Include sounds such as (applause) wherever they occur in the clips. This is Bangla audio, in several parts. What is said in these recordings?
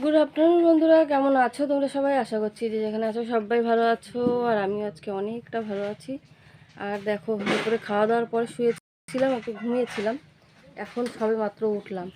গুড আফটারনুন বন্ধুরা, কেমন আছো? তোমরা সবাই আশা করছি যে যেখানে আছো সবাই ভালো আছো, আর আমি আজকে অনেকটা ভালো আছি। আর দেখো দুপুরে খাওয়া দাওয়ার পর শুয়েছিলাম, একটু ঘুমিয়েছিলাম। এখন সবে মাত্র উঠলাম।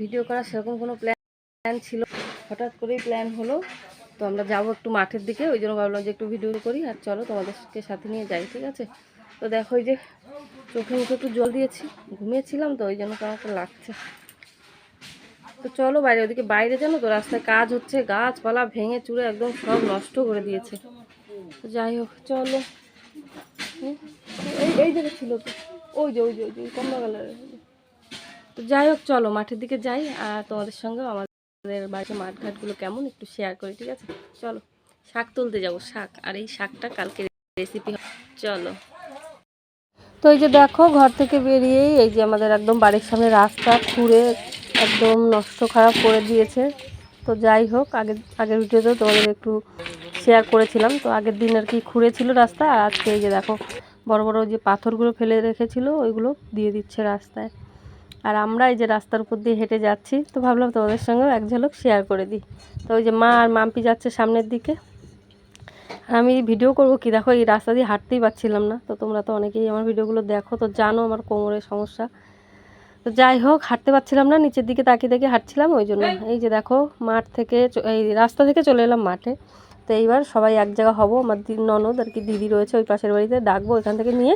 ভিডিও করার সেরকম কোনো প্ল্যান ছিল হঠাৎ করেই প্ল্যান হলো। তো আমরা যাব একটু মাঠের দিকে, ওই জন্য ভাবলাম যে একটু ভিডিও করি। আর চলো তোমাদেরকে সাথে নিয়ে যাই, ঠিক আছে? তো দেখো, ওই যে চোখে মুখে একটু জল দিয়েছি, ঘুমিয়েছিলাম তো, ওই জন্য কেমন লাগছে। তো চলো বাইরে, ওদিকে বাইরে জানো তো, রাস্তায় কাজ হচ্ছে, গাছপালা ভেঙে চুরে একদম সব নষ্ট করে দিয়েছে। যাই হোক, চলো। এই এই জায়গা ছিল তো। ওই যে ওই যে ওই যে, কমলা কালারের। তো যাই হোক, চলো, মাঠের দিকে যাই, আর তোমাদের সঙ্গে আমাদের বাড়িতে মাঠ ঘাটগুলো কেমন একটু শেয়ার করি, ঠিক আছে? চলো, শাক তুলতে যাব, শাক। আর এই শাকটা কালকে রেসিপি চলো। তো এই যে দেখো, ঘর থেকে বেরিয়েই এই যে আমাদের একদম বাড়ির সামনে রাস্তা, খুঁড়ে একদম নষ্ট খারাপ করে দিয়েছে। তো যাই হোক, আগের আগের ভিডিওতে তোমাদের একটু শেয়ার করেছিলাম। তো আগের দিন আর কি খুঁড়েছিল রাস্তা আর আজকে এই যে দেখো, বড় বড় যে পাথরগুলো ফেলে রেখেছিল, ওইগুলো দিয়ে দিচ্ছে রাস্তায়। আর আমরা এই যে রাস্তার উপর দিয়ে হেঁটে যাচ্ছি, তো ভাবলাম তোমাদের সঙ্গেও এক ঝলক শেয়ার করে দিই। তো ওই যে মা আর মাম্পি যাচ্ছে সামনের দিকে। আর আমি ভিডিও করব কি? দেখো, এই রাস্তা দিয়ে হাঁটতেই পারছিলাম না। তো তোমরা তো অনেকেই আমার ভিডিওগুলো দেখো, তো জানো আমার কোমরের সমস্যা। তো যাই হোক হাঁটতে পারছিলাম না নিচের দিকে তাকিয়ে তাকিয়ে হাঁটছিলাম ওই জন্য এই। যে দেখো মাঠ থেকে এই রাস্তা থেকে চলে এলাম মাঠে। তো এইবার সবাই এক জায়গা হব আমার ননদ আর কি দিদি রয়েছে ওই পাশের বাড়িতে ডাকবো ওইখান থেকে নিয়ে।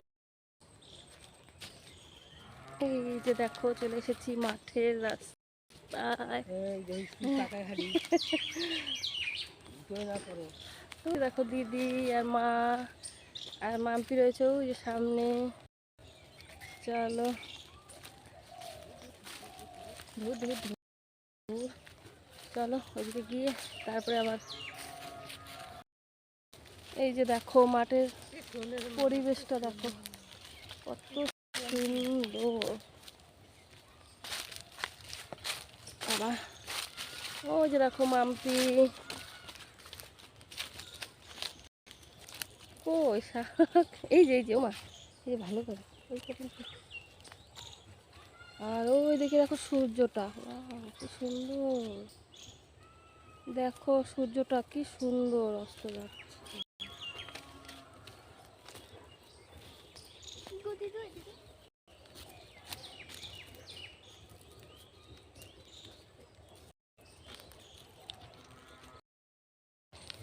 এই যে দেখো চলে এসেছি মাঠের রাস্তায়। ওই (laughs) দেখো দিদি আর মা আর মাম্পি রয়েছে ওই যে সামনে। চলো। ধুর ধুর ধুর। চলো ওইদিকে গিয়ে তারপরে আবার এই যে দেখো মাঠের পরিবেশটা দেখো, কত সুন্দর। বাবা, ওই যে দেখো ওই শাক। এই যে এই যে ও মা এই যে ভালো করে। ওই। আর ওই দিকে দেখো সূর্যটা। কি সুন্দর। দেখো সূর্যটা কি সুন্দর অস্ত যাচ্ছে।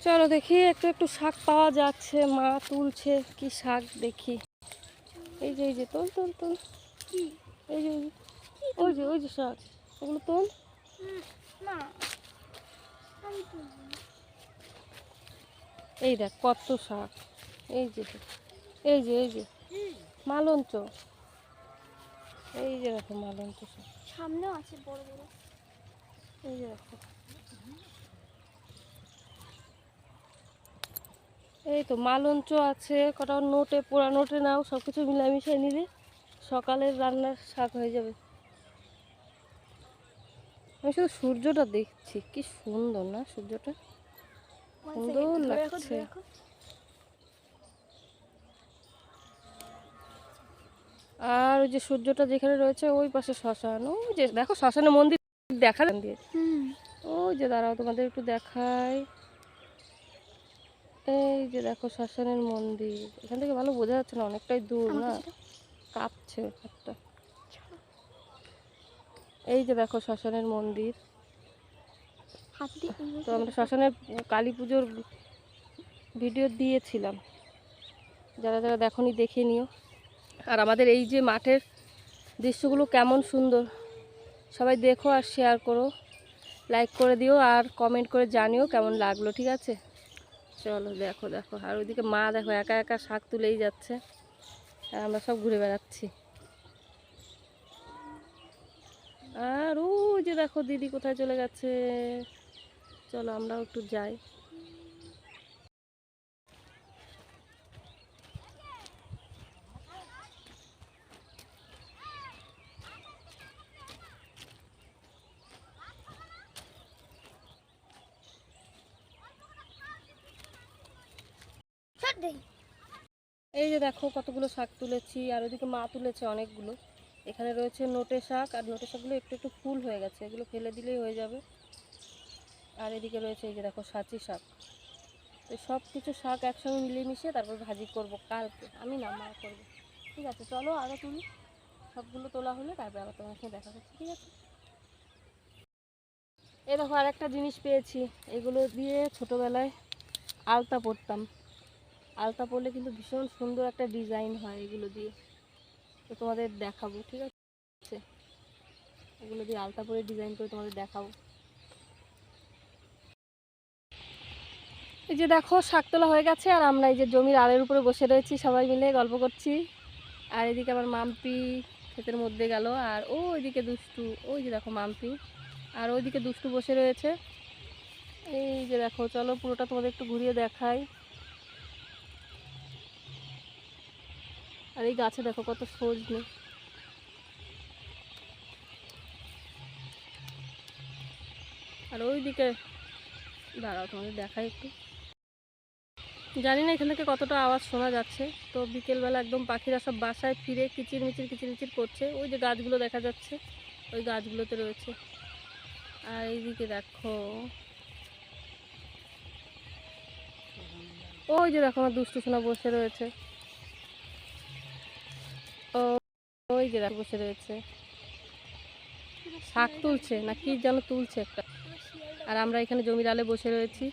চলো দেখি একটু একটু শাক পাওয়া যাচ্ছে মা তুলছে কি শাক দেখি। এই যে এই যে তোল তোল তোল। এই যে, ওই যে ওই যে শাক। ওগুলো তোল। এই দেখ কত শাক। এই যে এই যে এই যে। মালঞ্চ। এই যে দেখো মালঞ্চ শাক। সামনেও আছে বড় বড়। এই যে দেখো। এই তো মালঞ্চ আছে কটা নোটে পোড়া নোটে নাও সব কিছু মিলামিশাই নিলে সকালের রান্নার শাক হয়ে যাবে। আমি শুধু সূর্যটা দেখছি। কি সুন্দর না সূর্যটা? সুন্দর লাগছে। আর ওই যে সূর্যটা যেখানে রয়েছে ওই পাশে শ্মশান। ওই যে দেখো শ্মশানের মন্দির দেখা দিয়ে ওই যে দাঁড়াও তোমাদের একটু দেখাই। এই যে দেখো শ্মশানের মন্দির। এখান থেকে ভালো বোঝা যাচ্ছে না অনেকটাই দূর না? কাঁপছে একটা এই যে দেখো শ্মশানের মন্দির। তো আমরা শ্মশানের কালী পুজোর ভিডিও দিয়েছিলাম। যারা যারা দেখনি দেখে নিও। আর আমাদের এই যে মাঠের দৃশ্যগুলো কেমন সুন্দর। সবাই দেখো আর শেয়ার করো। লাইক করে দিও আর কমেন্ট করে জানিও কেমন লাগল ঠিক আছে? চলো দেখো দেখো। আর ওইদিকে মা দেখো একা একা শাক তুলেই যাচ্ছে। আর আমরা সব ঘুরে বেড়াচ্ছি। আর ওই যে দেখো দিদি কোথায় চলে গেছে। চলো আমরাও একটু যাই। এই যে দেখো কতগুলো শাক তুলেছি আর ওদিকে মা তুলেছে অনেকগুলো। এখানে রয়েছে নোটে শাক, আর নোটে শাকগুলো একটু একটু ফুল হয়ে গেছে। এগুলো ফেলে দিলেই হয়ে যাবে। আর এদিকে রয়েছে এই যে দেখো সাঁচি শাক। তো সব কিছু শাক একসঙ্গে মিলিয়ে মিশিয়ে তারপর ভাজি করব কালকে। আমি না, মা করব। ঠিক আছে, চলো আরও তুলি। সবগুলো তোলা হলে তারপরে আবার তোমার সঙ্গে দেখা করছি, ঠিক আছে? এই দেখো আর একটা জিনিস পেয়েছি। এগুলো দিয়ে ছোটোবেলায় আলতা পরতাম। আলতা পরলে কিন্তু ভীষণ সুন্দর একটা ডিজাইন হয় এগুলো দিয়ে। তো তোমাদের দেখাবো, ঠিক আছে? এগুলো দিয়ে আলতা পরে ডিজাইন করে তোমাদের দেখাবো। এই যে দেখো, শাক তোলা হয়ে গেছে, আর আমরা এই যে জমির আলের উপরে বসে রয়েছি সবাই মিলে গল্প করছি। আর এদিকে আমার মাম্পি ক্ষেতের মধ্যে গেল, আর ও ওইদিকে দুষ্টু, ওই যে দেখো মাম্পি, আর ওইদিকে দুষ্টু বসে রয়েছে। এই যে দেখো, চলো পুরোটা তোমাদের একটু ঘুরিয়ে দেখাই। আর এই গাছে দেখো কত সজনে। আর ওইদিকে, দাঁড়াও তোমাদের দেখাই একটু। জানি না এখান থেকে কতটা আওয়াজ শোনা যাচ্ছে। তো বিকেলবেলা একদম পাখিরা সব বাসায় ফিরে কিচির মিচির কিচির মিচির করছে। ওই যে গাছগুলো দেখা যাচ্ছে, ওই গাছগুলোতে রয়েছে। আর এইদিকে দেখো। ওই যে দেখো আমার দুষ্টু সোনা বসে রয়েছে। ওই যে বসে রয়েছে। শাক তুলছে, না কি যেন তুলছে একটা। আর আমরা এখানে জমির আলে বসে রয়েছি।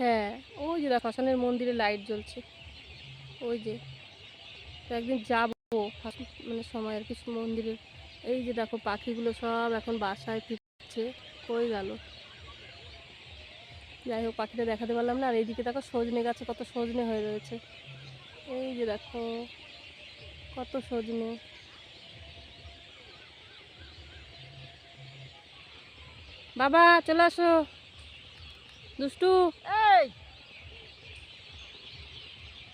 হ্যাঁ ওই যে দেখো শ্মশানের মন্দিরে লাইট জ্বলছে। ওই যে একদিন যাব মানে সময় আর কি মন্দিরে। এই যে দেখো পাখিগুলো সব এখন বাসায় ফিরছে, কই গেল? যাই হোক, পাখিটা দেখাতে পারলাম না। আর এইদিকে দেখো সজনে গাছে কত সজনে হয়ে রয়েছে। এই যে দেখো কত সজনে। বাবা চলে আসো। দুষ্টু।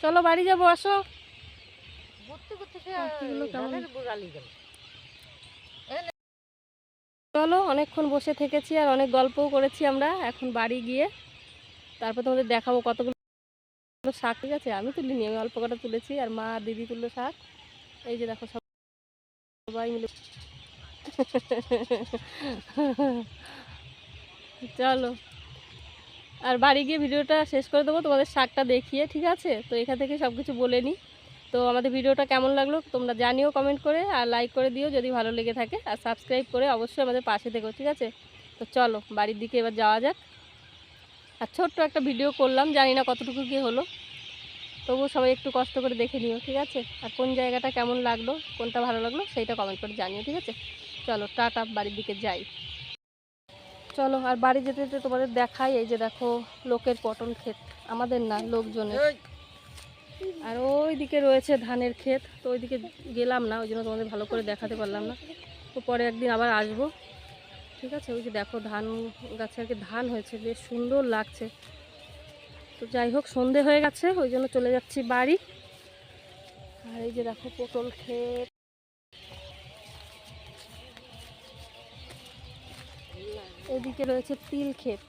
চলো বাড়ি যাব আসো। চলো অনেকক্ষণ বসে থেকেছি আর অনেক গল্পও করেছি আমরা এখন বাড়ি গিয়ে। তারপর তোমাদের দেখাবো কতগুলো শাক। ঠিক আছে আমি তুলিনি আমি অল্প কটা তুলেছি আর মা দিদি তুললো শাক। এই যে দেখো সব- সবাই মিলে চলো। আর বাড়ি গিয়ে ভিডিওটা শেষ করে দেবো, তোমাদের শাকটা দেখিয়ে, ঠিক আছে? তো এখান থেকে সব কিছু বলে নিই। তো আমাদের ভিডিওটা কেমন লাগল তোমরা জানিও কমেন্ট করে, আর লাইক করে দিও যদি ভালো লেগে থাকে। আর সাবস্ক্রাইব করে অবশ্যই আমাদের পাশে থেকো, ঠিক আছে? তো চলো, বাড়ির দিকে এবার যাওয়া যাক। আর ছোট্ট একটা ভিডিও করলাম, জানি না কতটুকু কি হলো। তবুও সবাই একটু কষ্ট করে দেখে নিও ঠিক আছে? আর কোন জায়গাটা কেমন লাগল কোনটা ভালো লাগল সেইটা কমেন্ট করে জানিও ঠিক আছে? চলো টাটা বাড়ির দিকে যাই। চলো আর বাড়ি যেতে যেতে তোমাদের দেখাই এই যে দেখো লোকের পটল ক্ষেত আমাদের না লোকজনের। আর ওই দিকে রয়েছে ধানের ক্ষেত তো ওইদিকে গেলাম না ওই জন্য তোমাদের ভালো করে দেখাতে পারলাম না। তো পরে একদিন আবার আসব ঠিক আছে? ওই যে দেখো ধান গাছে আর কি ধান হয়েছে বেশ সুন্দর লাগছে। তো যাই হোক, সন্ধে হয়ে গেছে, ওই জন্য চলে যাচ্ছি বাড়ি। আর এই যে দেখো, পটল ক্ষেত। এদিকে রয়েছে তিল ক্ষেত।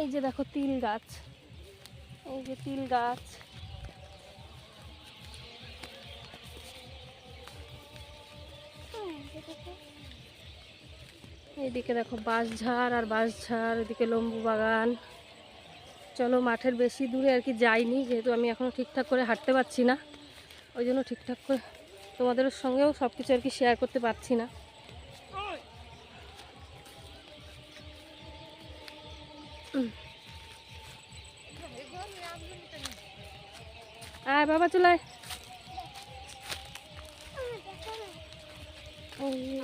এই যে দেখো, তিল গাছ। এই যে তিল গাছ। এইদিকে দেখো, বাঁশঝাড় আর বাঁশঝাড়, এদিকে লম্বু বাগান। চলো মাঠের বেশি দূরে আর কি যাইনি যেহেতু আমি এখনও ঠিকঠাক করে হাঁটতে পারছি না। ওই জন্য ঠিকঠাক করে তোমাদের সঙ্গেও সব কিছু আর কি শেয়ার করতে পারছি না। আয় বাবা চলায়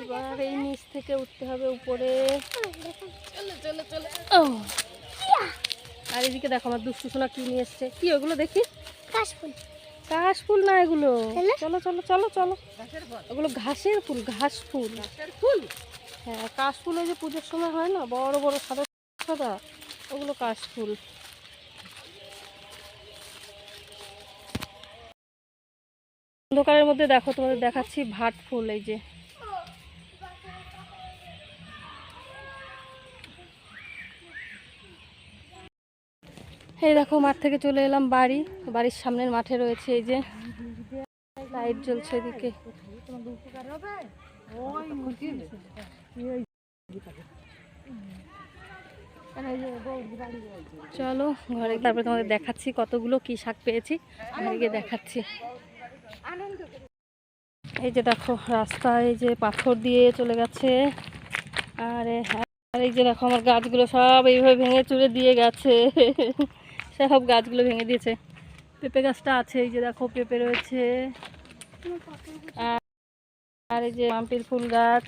এবার এই নিচ থেকে উঠতে হবে উপরে। চলো চলো ও। আর এদিকে দেখো আমার দুষ্টু সোনা কি নিয়ে এসছে। কি ওগুলো দেখি? কাশফুল। কাশ ফুল না এগুলো? চলো। চলো চলো চলো ওগুলো ঘাসের ফুল ঘাস ফুল ফুল? হ্যাঁ কাশ ফুল ওই যে পুজোর সময় হয় না? বড় বড় সাদা সাদা। ওগুলো কাশ ফুল অন্ধকারের মধ্যে দেখো তোমাদের দেখাচ্ছি ভাট ফুল এই যে। এই দেখো, মাঠ থেকে চলে এলাম বাড়ি। বাড়ির সামনের মাঠে রয়েছে এই যে লাইট জ্বলছে এদিকে। চলো, ঘরে তারপরে তোমাদের দেখাচ্ছি কতগুলো কি শাক পেয়েছি। গিয়ে দেখাচ্ছি। এই যে দেখো রাস্তায় এই যে পাথর দিয়ে চলে গেছে। আর, এই যে দেখো, আমার গাছগুলো সব এইভাবে ভেঙে চুরে দিয়ে গেছে। সব গাছগুলো ভেঙে দিয়েছে। পেঁপে গাছটা আছে, এই যে দেখো পেঁপে রয়েছে। আর এই যে মাম্পির ফুল গাছ,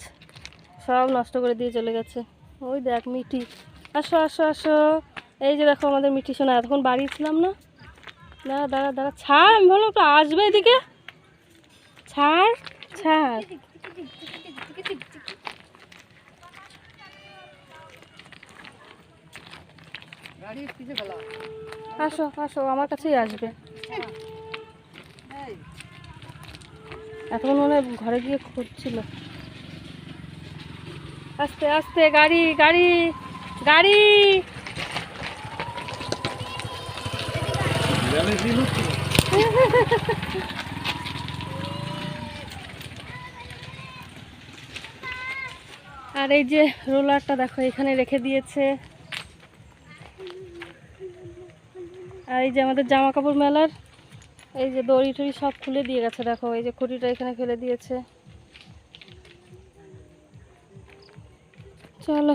সব নষ্ট করে দিয়ে চলে গেছে। ওই দেখ মিঠি। আসো আসো আসো। এই যে দেখো আমাদের মিঠি সোনা, এতক্ষণ বাড়ি ছিলাম না? দাঁড়া দাঁড়া দাঁড়া। ছাড়, আমি ভাবলাম একটু আসবে এদিকে। ছাড় ছাড়। আসো আসো, আমার কাছেই আসবে। এখন মনে ঘরে গিয়ে খুঁজছিল। আস্তে আস্তে, গাড়ি গাড়ি গাড়ি। আর এই যে রোলারটা দেখো, এখানে রেখে দিয়েছে। আর এই যে আমাদের জামা কাপড় মেলার, এই যে দড়ি টড়ি সব খুলে দিয়ে গেছে, দেখো, এই যে খুঁটিটা এখানে ফেলে দিয়েছে। চলো,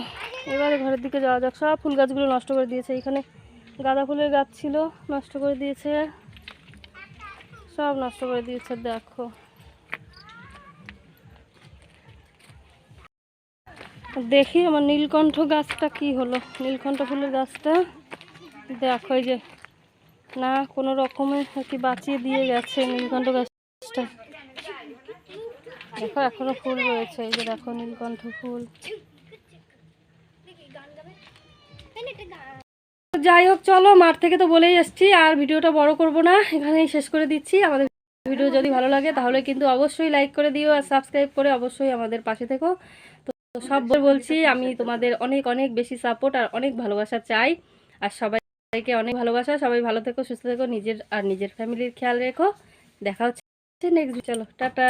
এবারে ঘরের দিকে যাওয়া যাক। সব ফুল গাছগুলো নষ্ট করে দিয়েছে। এখানে গাঁদা ফুলের গাছ ছিল, নষ্ট করে দিয়েছে। সব নষ্ট করে দিয়েছে, দেখো। দেখি আমার নীলকণ্ঠ গাছটা কি হলো। নীলকণ্ঠ ফুলের গাছটা, দেখো, এই যে না, কোনো রকমে কি বাঁচিয়ে দিয়ে গেছে নীলকণ্ঠ গাছটা। দেখো, এখনও ফুল রয়েছে, এই যে দেখো নীলকণ্ঠ ফুল। যাই হোক, চলো, মাঠ থেকে তো বলেই এসছি, আর ভিডিওটা বড় করব না, এখানেই শেষ করে দিচ্ছি। আমাদের ভিডিও যদি ভালো লাগে, তাহলে কিন্তু অবশ্যই লাইক করে দিও আর সাবস্ক্রাইব করে অবশ্যই আমাদের পাশে থেকো। তো সব বলছি, আমি তোমাদের অনেক অনেক বেশি সাপোর্ট আর অনেক ভালোবাসা চাই, আর সবাইকে অনেক ভালোবাসা। সবাই ভালো থেকো, সুস্থ থেকো, নিজের আর নিজের ফ্যামিলির খেয়াল রেখো। দেখা হচ্ছে নেক্সট চলো, টাটা।